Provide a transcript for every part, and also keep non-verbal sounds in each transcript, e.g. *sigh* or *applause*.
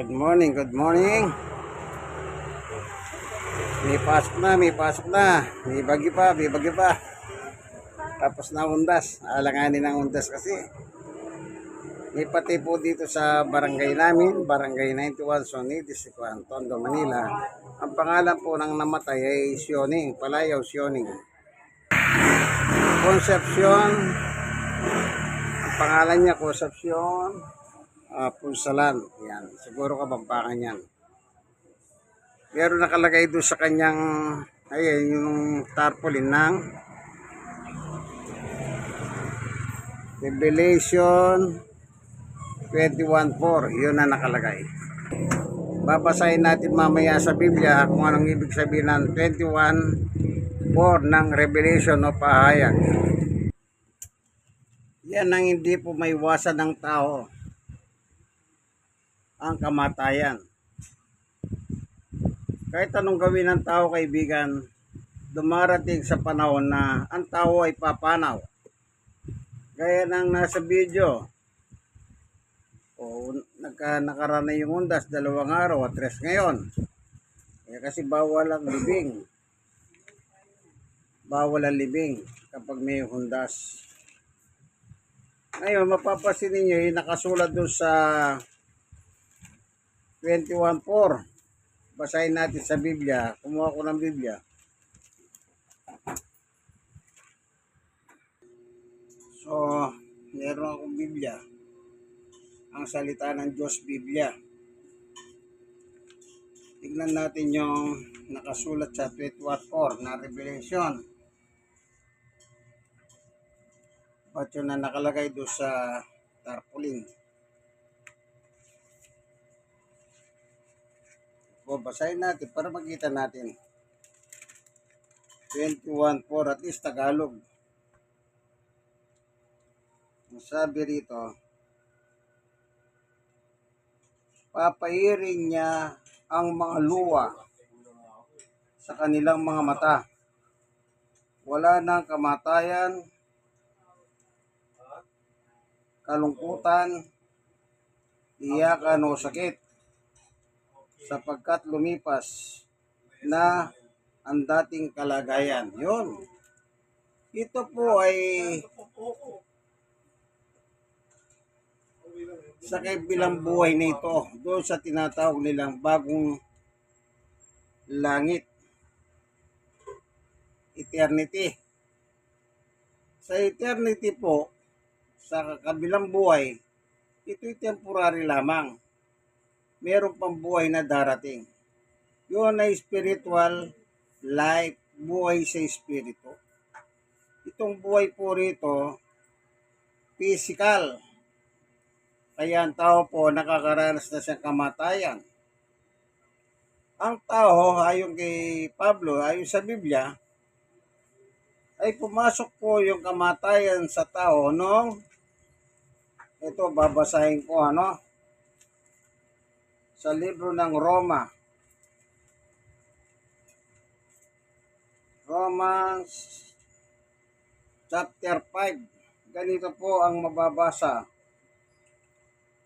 Good morning, good morning. May pasok na, may pasok na. May bagyo pa, may bagyo pa. Tapos na undas. Alanganin ng undas kasi. May pati po dito sa barangay namin, barangay 91 Sonidis, Sicuan, Tondo, Manila. Ang pangalan po ng namatay ay Sioning, Palayaw Sioning. Concepcion, ang pangalan niya Concepcion, uh, Punsalan. Yan, siguro kabampangan yan. Meron nakalagay doon sa kanyang, ayun, yung tarpaulin ng Revelation 21.4. Yun na nakalagay. Babasahin natin mamaya sa Biblia kung anong ibig sabihin ng 21.4 ng Revelation o pahayag. Yan ang hindi po may iwasan ng tao. Ang kamatayan. Kahit anong gawin ng tao, kaibigan, dumarating sa panahon na ang tao ay papanaw. Gaya ng nasa video, o nagka, nakarana yung undas dalawang araw at tres ngayon. Eh, kasi bawal ang libing. Bawal ang libing kapag may hundas. Ngayon, mapapasin ninyo yung nakasulat doon sa 21.4. Basahin natin sa Biblia. Kumuha ko ng Biblia. So, meron akong Biblia. Ang salita ng Diyos Biblia. Tignan natin yung nakasulat sa 21.4 na Revelation. Ba't yun na nakalagay doon sa tarpaulin? O, basahin natin para makita natin. 21.4 at least Tagalog. Sabi rito, papairing niya ang mga luwa sa kanilang mga mata. Wala nang kamatayan, kalungkutan, iyakan o sakit sapagkat lumipas na ang dating kalagayan. Yun. Ito po ay sa kabilang buhay na ito, doon sa tinatawag nilang bagong langit. Eternity. Sa eternity po, sa kabilang buhay, ito'y temporary lamang. Meron pang buhay na darating. Yun ay spiritual life, buhay sa espiritu. Itong buhay po rito, physical. Kaya ang tao po nakakaranas na sa kamatayan. Ang tao, ayon kay Pablo, ayon sa Biblia, ay pumasok po yung kamatayan sa tao nung ito babasahin ko ano sa libro ng Roma. Romans chapter 5 ganito po ang mababasa.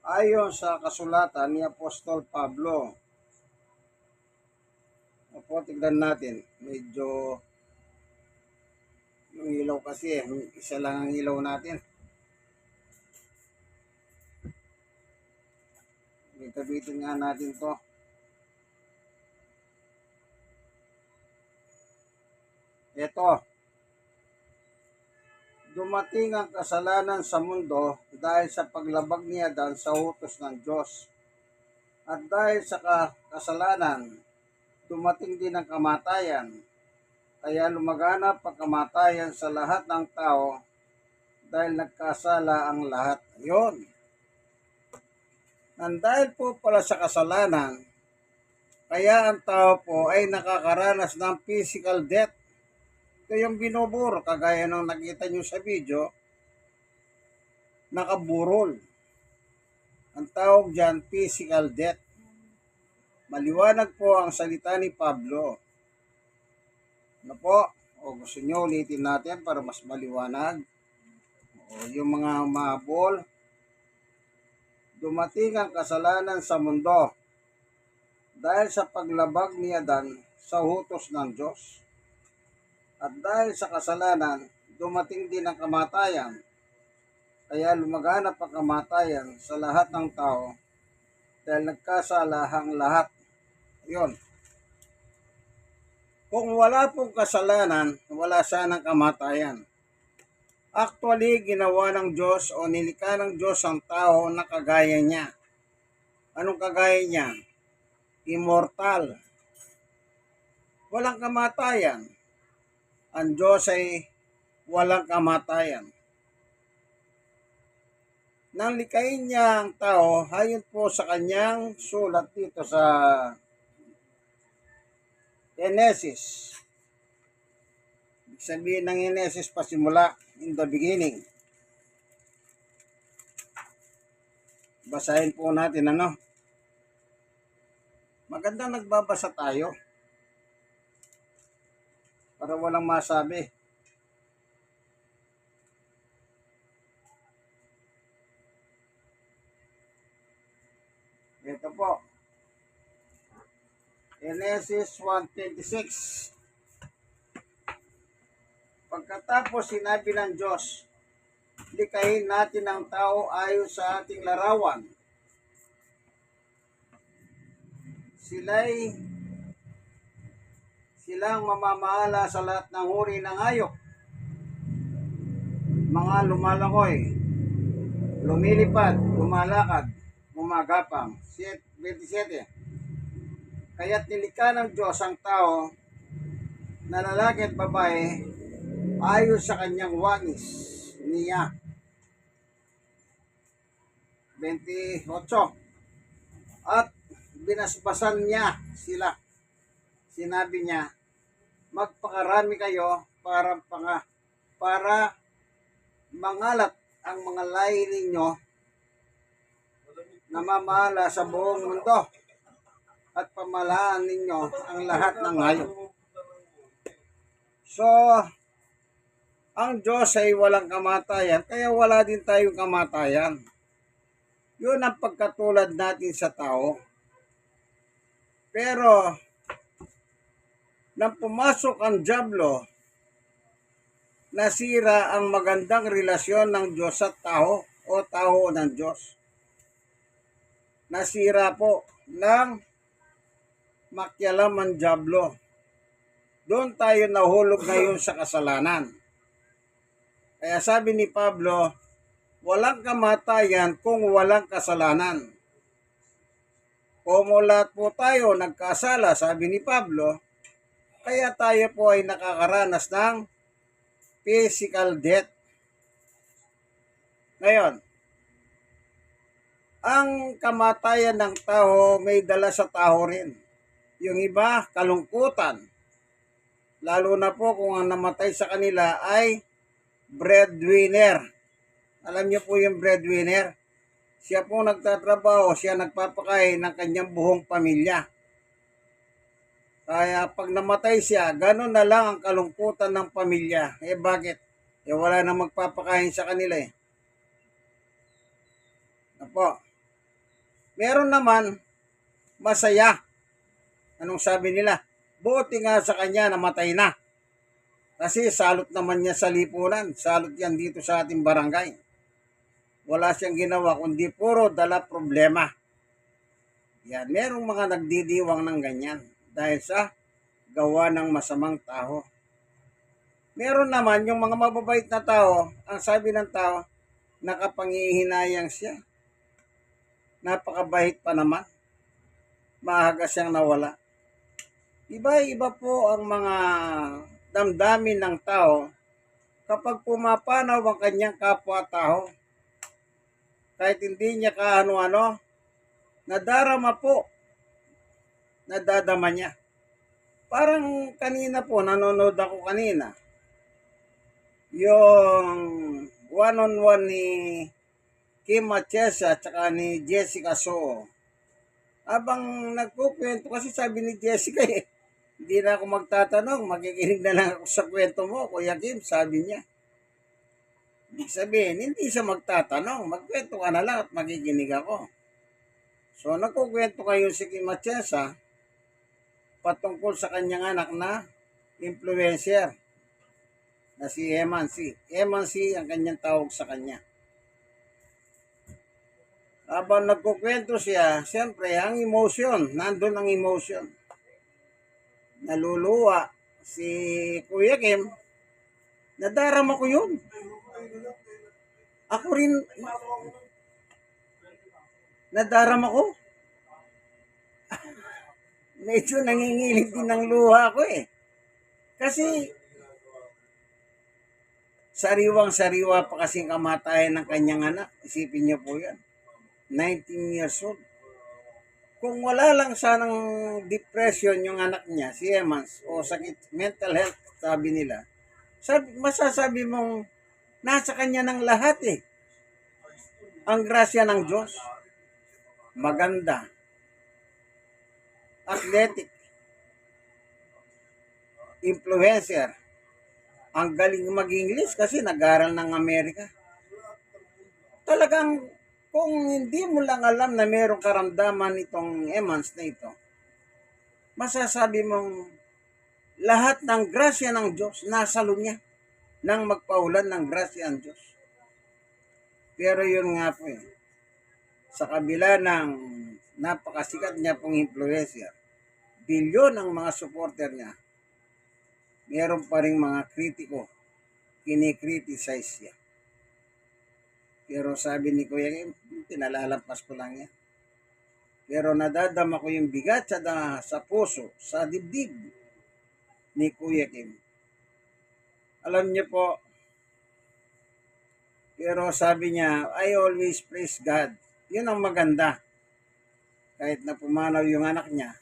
Ayon sa kasulatan ni Apostol Pablo. Opo, tignan natin. Medyo yung ilaw kasi eh, isa lang ang ilaw natin Itabitin nga natin to. Ito. Dumating ang kasalanan sa mundo dahil sa paglabag ni Adan sa utos ng Diyos. At dahil sa kasalanan, dumating din ang kamatayan. Kaya lumaganap ang kamatayan sa lahat ng tao dahil nagkasala ang lahat. Yun. Nang dahil po pala sa kasalanan, kaya ang tao po ay nakakaranas ng physical death. Ito yung binuburo, kagaya ng nakita nyo sa video, nakaburol. Ang tawag dyan, physical death. Maliwanag po ang salita ni Pablo. Ano po? O gusto nyo ulitin natin para mas maliwanag. O yung mga mabol, dumating ang kasalanan sa mundo dahil sa paglabag ni Adan sa hutos ng Diyos. At dahil sa kasalanan, dumating din ang kamatayan. Kaya lumaganap ang kamatayan sa lahat ng tao dahil nagkasalahang lahat. Yun. Kung wala pong kasalanan, wala sanang kamatayan. Actually, ginawa ng Diyos o nilikha ng Diyos ang tao na kagaya niya. Anong kagaya niya? Immortal. Walang kamatayan. Ang Diyos ay walang kamatayan. Nang likayin niya ang tao, hayon po sa kanyang sulat dito sa Genesis. Ibig sabihin ng Genesis pasimula in the beginning. Basahin po natin ano. Maganda nagbabasa tayo. Para walang masabi. Ito po. Genesis 1.26 Pagkatapos sinabi ng Diyos, likahin natin ang tao ayon sa ating larawan. Sila'y silang mamamahala sa lahat ng uri ng hayop. Mga lumalakoy, lumilipad, lumalakad, gumagapang. 27. Kaya't nilikha ng Diyos ang tao na lalaki at babae ayon sa kanyang wangis niya. 28. At binasbasan niya sila. Sinabi niya, magpakarami kayo para panga, para mangalat ang mga lahi ninyo na mamahala sa buong mundo at pamalaan ninyo ang lahat ng hayop. So, ang Diyos ay walang kamatayan, kaya wala din tayong kamatayan. Yun ang pagkatulad natin sa tao. Pero, nang pumasok ang Diablo, nasira ang magandang relasyon ng Diyos at tao o tao ng Diyos. Nasira po ng makialam ang Diablo. Doon tayo nahulog ngayon sa kasalanan. Kaya sabi ni Pablo, walang kamatayan kung walang kasalanan. Kung lahat po tayo nagkasala, sabi ni Pablo, kaya tayo po ay nakakaranas ng physical death. Ngayon, ang kamatayan ng tao may dala sa tao rin. Yung iba, kalungkutan. Lalo na po kung ang namatay sa kanila ay breadwinner. Alam niyo po yung breadwinner? Siya po nagtatrabaho, siya nagpapakain ng kanyang buong pamilya. Kaya pag namatay siya, ganun na lang ang kalungkutan ng pamilya. Eh bakit? Eh wala na magpapakain sa kanila eh. Apo. Meron naman masaya. Anong sabi nila? Buti nga sa kanya namatay na. Kasi salot naman niya sa lipunan. Salot yan dito sa ating barangay. Wala siyang ginawa kundi puro dala problema. Yan, merong mga nagdidiwang ng ganyan dahil sa gawa ng masamang tao. Meron naman yung mga mababait na tao, ang sabi ng tao, nakapangihinayang siya. Napakabait pa naman. Maaga siyang nawala. Iba-iba po ang mga damdamin ng tao kapag pumapanaw ang kanyang kapwa-tao. Kahit hindi niya kaano-ano, nadarama po, nadadama niya. Parang kanina po, nanonood ako kanina, yung one-on-one ni Kim Machesa at saka ni Jessica So. Habang nagkukwento, kasi sabi ni Jessica *laughs* eh, hindi na ako magtatanong, makikinig na lang ako sa kwento mo, Kuya Kim, sabi niya. Ibig sabihin, hindi siya magtatanong, magkwento ka na lang at makikinig ako. So, nagkukwento kayo si Kim Machesa, patungkol sa kanyang anak na influencer na si Eman C. Eman ang kanyang tawag sa kanya. Habang nagkukwento siya, siyempre, ang emotion, nandun ang emotion. Naluluwa si Kuya Kim, nadarama ko yun. Ako rin, nadarama ko. *laughs* Medyo nangingilig din ng luha ko eh. Kasi, sariwang-sariwa pa kasing kamatayan ng kanyang anak. Isipin niyo po yan. 19 years old. Kung wala lang sanang depression yung anak niya, si Evans, o sakit, mental health, sabi nila, sabi, masasabi mong nasa kanya ng lahat eh. Ang grasya ng Diyos, maganda, athletic, influencer, ang galing mag-English kasi nag-aral ng Amerika. Talagang kung hindi mo lang alam na mayroong karamdaman itong Emans na ito, masasabi mong lahat ng grasya ng Diyos nasa niya nang magpaulan ng grasya ang Diyos. Pero yun nga po eh, sa kabila ng napakasikat niya pong influencer, bilyon ang mga supporter niya, meron pa rin mga kritiko, kinikriticize siya. Pero sabi ni Kuya Kim, pinalalampas ko lang yan. Pero nadadama ko yung bigat sa, da, sa puso, sa dibdib ni Kuya Kim. Alam niyo po, pero sabi niya, I always praise God. Yun ang maganda. Kahit na pumanaw yung anak niya,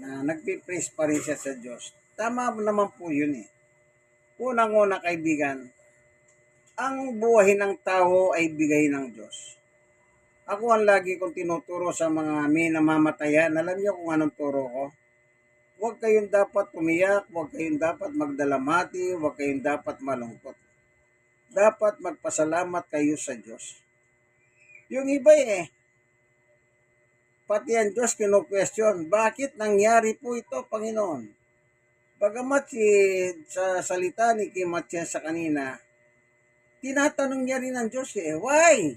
na nagpipraise pa rin siya sa Diyos. Tama naman po yun eh. Unang-una kaibigan, ang buhay ng tao ay bigay ng Diyos. Ako ang lagi kong tinuturo sa mga may namamatayan. Alam niyo kung anong turo ko? Huwag kayong dapat umiyak, huwag kayong dapat magdalamati, huwag kayong dapat malungkot. Dapat magpasalamat kayo sa Diyos. Yung iba eh, pati ang Diyos kino-question, bakit nangyari po ito, Panginoon? Bagamat si, sa salita ni Kim sa kanina, tinatanong niya rin ang Diyos eh, why?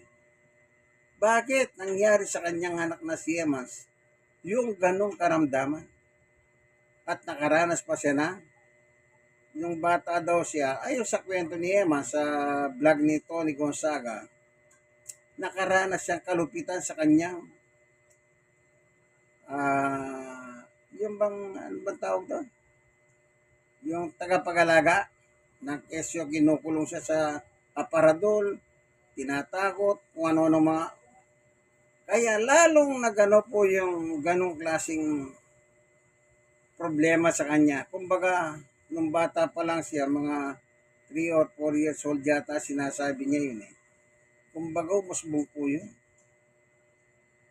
Bakit nangyari sa kanyang anak na si Emas yung ganong karamdaman? At nakaranas pa siya na yung bata daw siya, ayon sa kwento ni Emma sa vlog ni Tony Gonzaga, nakaranas siyang kalupitan sa kanyang ah yung bang, ano bang tawag doon? Yung tagapag-alaga ng kesyo, kinukulong siya sa aparadol, tinatakot, kung ano-ano mga kaya lalong nagano po yung ganong klasing problema sa kanya. Kumbaga, nung bata pa lang siya, mga 3 or 4 years old yata, sinasabi niya yun eh. Kumbaga, umusbong po yun.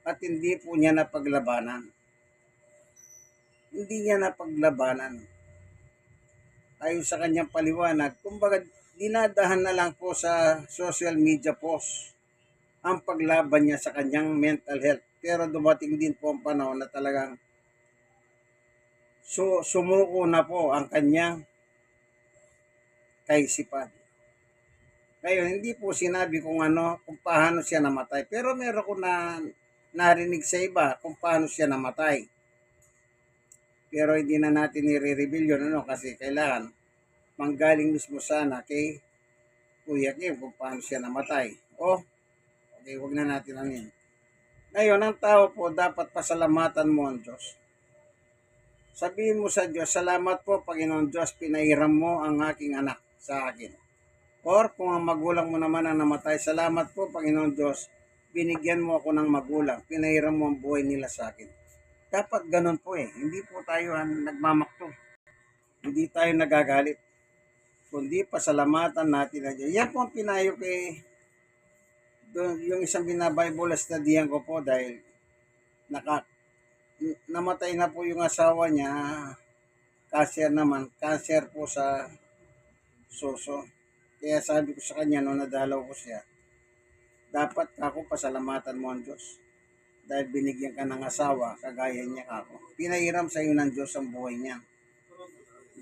At hindi po niya napaglabanan. Hindi niya napaglabanan. Ayon sa kanyang paliwanag, kumbaga, dinadahan na lang po sa social media post ang paglaban niya sa kanyang mental health. Pero dumating din po ang panahon na talagang so, sumuko na po ang kanyang kaisipan. Ngayon, hindi po sinabi kung ano, kung paano siya namatay. Pero meron ko na narinig sa iba kung paano siya namatay. Pero hindi na natin i-reveal yun ano, kasi kailangan manggaling mismo sana kay Kuya Kim kung paano siya namatay. O, okay, wag na natin ano yun. Ngayon, ang tao po, dapat pasalamatan mo ang Diyos. Sabihin mo sa Diyos, salamat po, Panginoon Diyos, pinairam mo ang aking anak sa akin. Or kung ang magulang mo naman ang namatay, salamat po, Panginoon Diyos, binigyan mo ako ng magulang, pinairam mo ang buhay nila sa akin. Dapat ganun po eh. Hindi po tayo ang nagmamakto. Hindi tayo nagagalit kundi pasalamatan natin na Diyos. Yan po ang pinayo kay doon, yung isang binabible studyhan ko po dahil naka, namatay na po yung asawa niya, cancer naman, cancer po sa suso. Kaya sabi ko sa kanya, no, nadalaw ko siya, dapat ako pasalamatan mo ang Diyos. dahil binigyan ka ng asawa, kagaya niya ako. Pinahiram sa iyo ng Diyos ang buhay niya.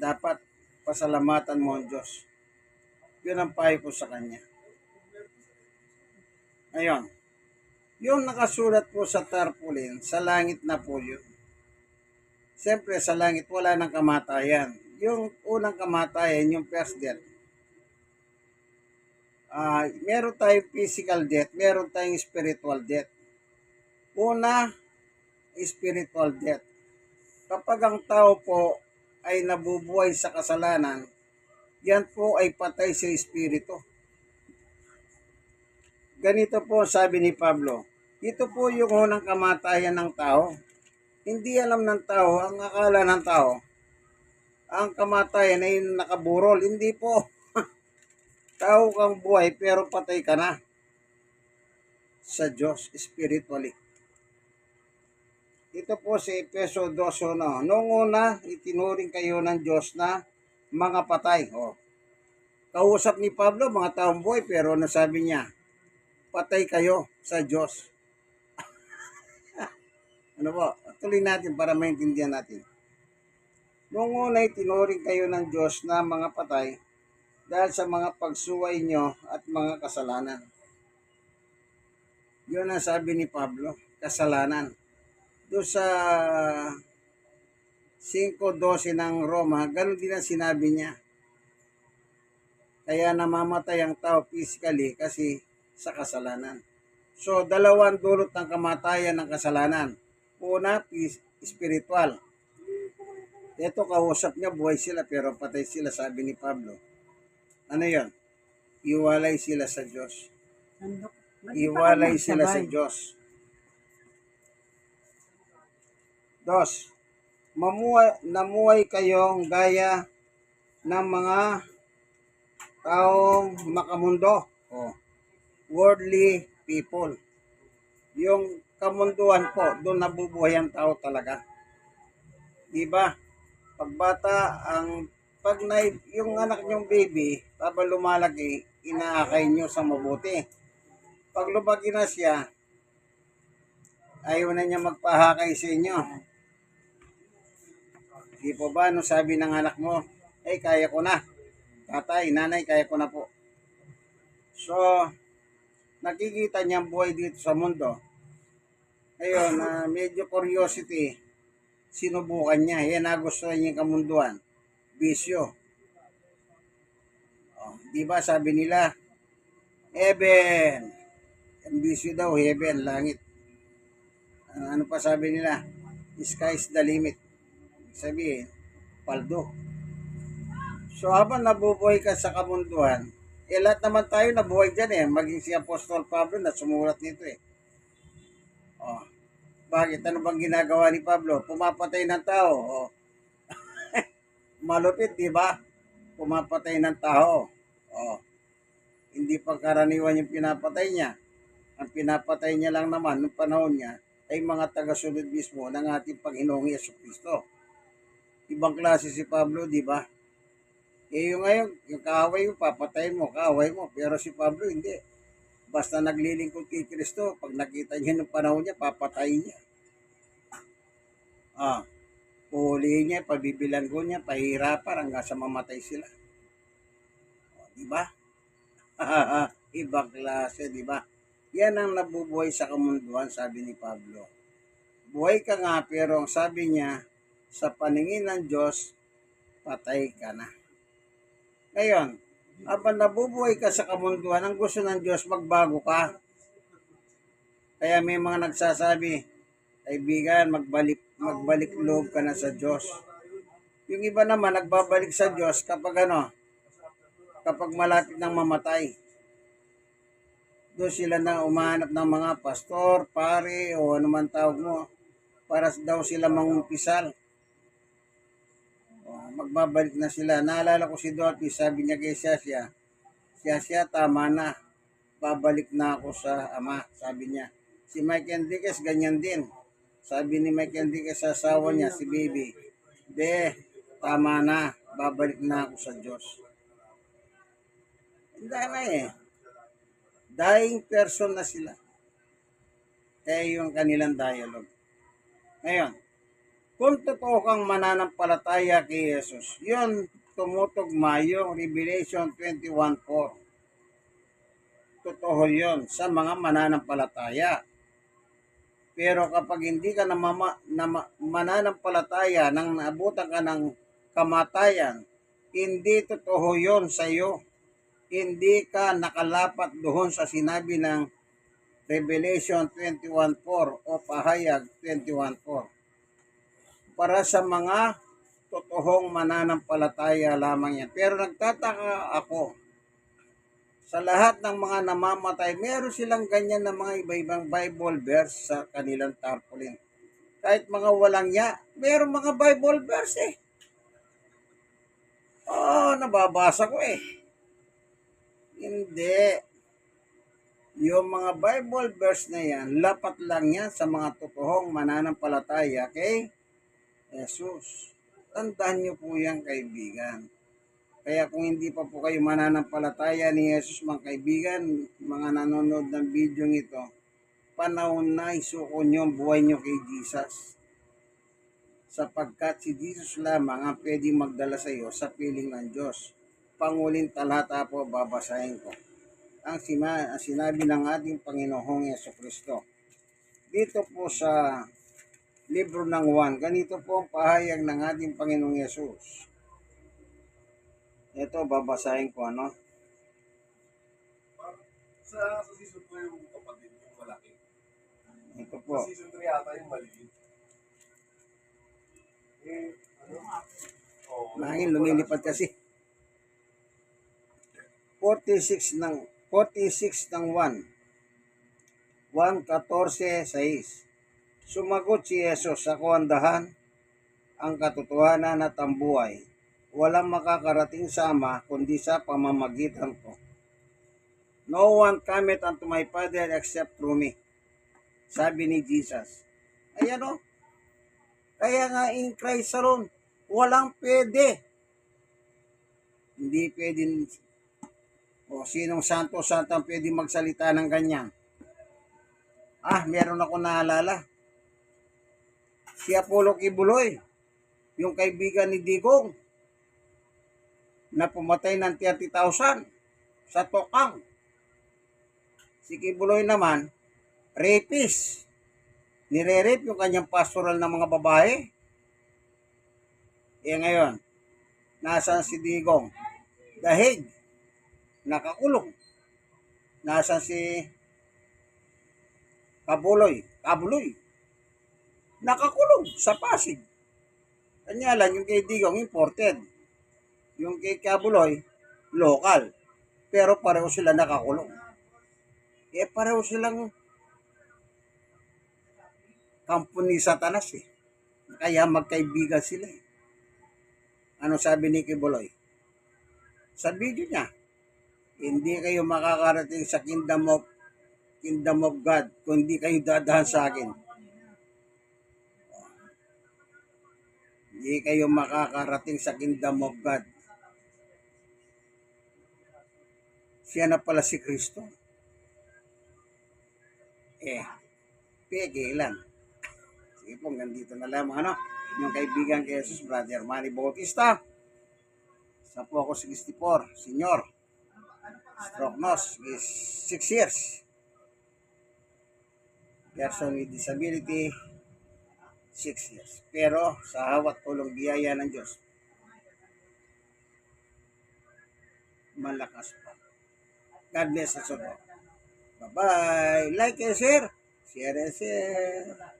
Dapat pasalamatan mo ang Diyos. Yun ang payo ko sa Kanya. Ngayon, yung nakasulat po sa tarpaulin, sa langit na po yun. Siyempre, sa langit wala ng kamatayan. Yung unang kamatayan, yung first death, ah meron tayong physical death, meron tayong spiritual death. Una, spiritual death. Kapag ang tao po ay nabubuhay sa kasalanan, yan po ay patay sa espiritu. Ganito po sabi ni Pablo, ito po yung unang kamatayan ng tao. Hindi alam ng tao, ang akala ng tao, ang kamatayan ay nakaburol. Hindi po. *laughs* tao kang buhay pero patay ka na sa Diyos spiritually. Ito po si Efeso 2.1. Noong una, itinuring kayo ng Diyos na mga patay. O, kausap ni Pablo, mga taong buhay, pero ano sabi niya? Patay kayo sa Diyos. *laughs* ano po? Tuloy natin para maintindihan natin. Noong una, itinuring kayo ng Diyos na mga patay dahil sa mga pagsuway nyo at mga kasalanan. Yun ang sabi ni Pablo, kasalanan doon sa 5.12 ng Roma, ganun din ang sinabi niya. Kaya namamatay ang tao physically kasi sa kasalanan. So, dalawang dulot ng kamatayan ng kasalanan. Una, spiritual. Ito, kausap niya, buhay sila pero patay sila, sabi ni Pablo. Ano yon? Iwalay sila sa Diyos. Iwalay sila sa? Diyos. Dos, mamuhay, namuhay kayong gaya ng mga taong makamundo o worldly people. Yung kamunduhan po, doon nabubuhay ang tao talaga. Diba? Pagbata, ang pag na, yung anak nyong baby, habang lumalaki, inaakay nyo sa mabuti. Pag lumaki na siya, ayaw na niya magpahakay sa inyo. Di po ba, no sabi ng anak mo, eh, kaya ko na. Tatay, nanay, kaya ko na po. So, nakikita niya ang buhay dito sa mundo. Ngayon, na medyo curiosity, sinubukan niya. Yan nagustuhan niya kamunduan. Bisyo. Oh, di ba sabi nila, heaven. Ang bisyo daw, heaven, langit. Ah, ano pa sabi nila? Sky is the limit. Sabihin, paldo. So habang nabubuhay ka sa kamunduhan, eh lahat naman tayo nabuhay dyan eh. Maging si Apostol Pablo na sumulat nito eh. Oh. Bakit? Ano bang ginagawa ni Pablo? Pumapatay ng tao. Oh. *laughs* Malupit, di ba? Pumapatay ng tao. Oh. Hindi pangkaraniwan yung pinapatay niya. Ang pinapatay niya lang naman noong panahon niya ay mga tagasunod mismo ng ating Panginoong Yeso Kristo. Ibang klase si Pablo, di ba? Eh yung ngayon, yung kaaway mo, papatay mo, kaaway mo. Pero si Pablo, hindi. Basta naglilingkod kay Kristo, pag nakita niya ng panahon niya, papatayin niya. Ah, puhulihin niya, pabibilanggo niya, pahirapan hanggang sa mamatay sila. O, di ba? *laughs* Ibang klase, di ba? Yan ang nabubuhay sa kamunduan, sabi ni Pablo. Buhay ka nga, pero ang sabi niya, sa paningin ng Diyos, patay ka na. Ngayon, habang nabubuhay ka sa kamunduan, ang gusto ng Diyos, magbago ka. Kaya may mga nagsasabi, kaibigan, magbalik, magbalik loob ka na sa Diyos. Yung iba naman, nagbabalik sa Diyos kapag ano, kapag malapit ng mamatay. Doon sila na umahanap ng mga pastor, pare, o ano man tawag mo, para daw sila mangumpisal. O, magbabalik na sila. Naalala ko si Dorothy, sabi niya kay Sasha, Sasha, tama na. Babalik na ako sa ama, sabi niya. Si Mike Enriquez, ganyan din. Sabi ni Mike Enriquez sa asawa niya, si Baby, De, tama na. Babalik na ako sa Diyos. Hindi na eh. Dying person na sila. Kaya yung kanilang dialogue. Ngayon, kung totoo kang mananampalataya kay Jesus, yun tumutugma yung Revelation 21.4. Totoo yun sa mga mananampalataya. Pero kapag hindi ka na mama, na ma- mananampalataya nang naabutan ka ng kamatayan, hindi totoo yun sa iyo. Hindi ka nakalapat doon sa sinabi ng Revelation 21.4 o Pahayag 21.4. Para sa mga totoong mananampalataya lamang yan. Pero nagtataka ako, sa lahat ng mga namamatay, meron silang ganyan na mga iba-ibang Bible verse sa kanilang tarpaulin. Kahit mga walang ya, meron mga Bible verse eh. Oo, nababasa ko eh. Hindi. Yung mga Bible verse na yan, lapat lang yan sa mga totoong mananampalataya kay Jesus. Tandaan niyo po yan, kaibigan. Kaya kung hindi pa po kayo mananampalataya ni Jesus, mga kaibigan, mga nanonood ng video ito, panahon na isuko niyo ang buhay niyo kay Jesus. Sapagkat si Jesus lamang ang pwede magdala sa iyo sa piling ng Diyos. Panguling talata po babasahin ko. Ang sinabi ng ating Panginoong Yeso Kristo. Dito po sa libro ng 1, ganito po ang pahayag ng ating Panginoong Yesus. Ito, babasahin ko ano. Sa, sa season 2 yung kapatid, yung malaki. Ito po. Sa season 3 yata yung maliit. Eh, ano? Oh, Nangin, lumilipad kasi. 46 ng 46 ng 1. 1.14, 6. Sumagot si Jesus, ako ang dahan, ang katotohanan at ang buhay. Walang makakarating sa Ama, kundi sa pamamagitan ko. No one cometh unto my Father except through me. Sabi ni Jesus. Ayan o. Kaya nga in Christ alone, walang pwede. Hindi pwede o sinong santo santo ang pwede magsalita ng ganyan. Ah, meron ako naalala. Si Apollo Kibuloy, yung kaibigan ni Digong, na pumatay ng 30,000 sa Tokang. Si Kibuloy naman, rapist. Nire-rape yung kanyang pastoral ng mga babae. Eh ngayon, nasaan si Digong? Dahig. Nakakulong. Nasaan si Kabuloy? Kabuloy. Nakakulong sa Pasig. Kanya lang yung kay Digong imported. Yung kay Kabuloy, local. Pero pareho sila nakakulong. Eh pareho silang kampo ni Satanas eh. Kaya magkaibigan sila eh. Ano sabi ni Kibuloy? Sa video niya, hindi kayo makakarating sa kingdom of kingdom of God kung hindi kayo dadahan sa akin. Hindi kayo makakarating sa kingdom of God. Siya na pala si Kristo. Eh, peke lang. Sige po, ganito na lang ano. Yung kaibigan kay Jesus, Brother Manny Bautista. Sa po ako 64, senior. Stroke nose is 6 years. Person with disability, 6 years. Pero sa hawat tulong biyaya ng Diyos, malakas pa. God bless us all. Bye-bye. Like and share. Share and share.